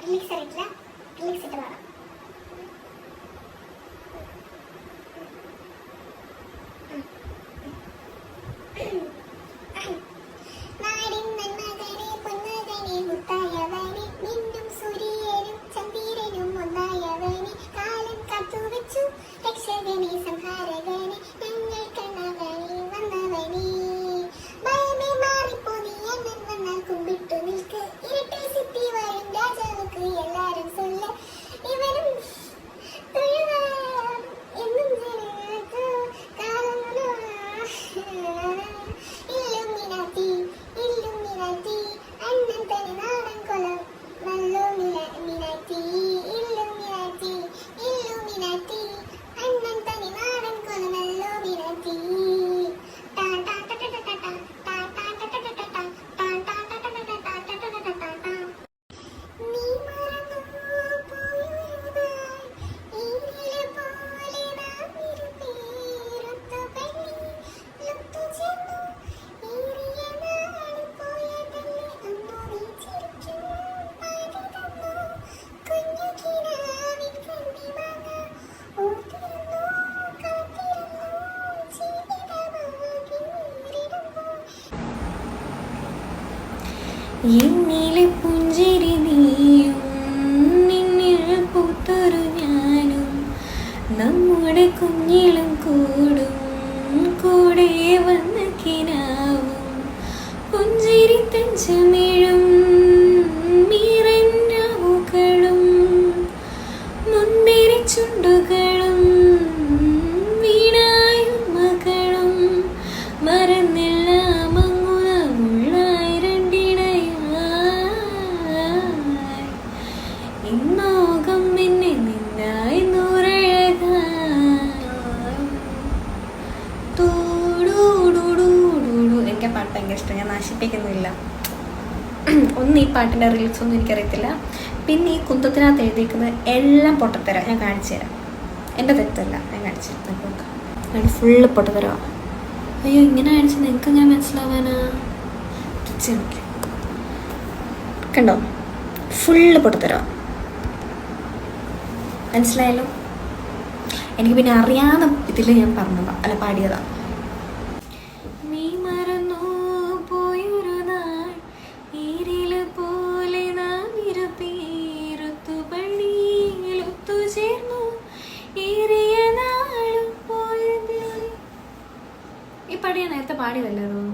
ഒരു മിക്സ് അറിയില്ല മിക്സ് ഇട്ട് വേണം എന്നിലെ പുഞ്ചിരി നീയും നിന്നിൽ പൂത്തൊരു ഞാനും. നമ്മുടെ കുഞ്ഞിലും കൂടും കൂടെ വന്ന് കിനാവും. പുഞ്ചിരി തഞ്ചമിഴും എനിക്ക് പാട്ട് ഭയങ്കര ഇഷ്ടം. ഞാൻ നശിപ്പിക്കുന്നില്ല. ഒന്ന് ഈ പാട്ടിന്റെ റീൽസ് ഒന്നും എനിക്കറിയത്തില്ല. പിന്നെ ഈ കുന്തത്തിനകത്ത് എഴുതിയിരിക്കുന്നത് എല്ലാം പൊട്ടത്തരാം ഞാൻ കാണിച്ചു തരാം. എന്റെ തെറ്റല്ല ഞാൻ കാണിച്ചു തരാം. നോക്കാം ഫുള്ള് പൊട്ടത്തരമാണ് അയ്യോ ഇങ്ങനെ കാണിച്ച് നിങ്ങൾക്ക് ഞാൻ മനസ്സിലാവാനാ. കണ്ടോ? ഫുള്ള് പൊട്ടത്തരമാണ് മനസ്സിലായല്ലോ? എനിക്ക് പിന്നെ അറിയാതെ ഇതിൽ ഞാൻ പറഞ്ഞതാ. അല്ല പാടിയതാ. പാടിയാ നേരത്തെ പാടിയതല്ലായിരുന്നു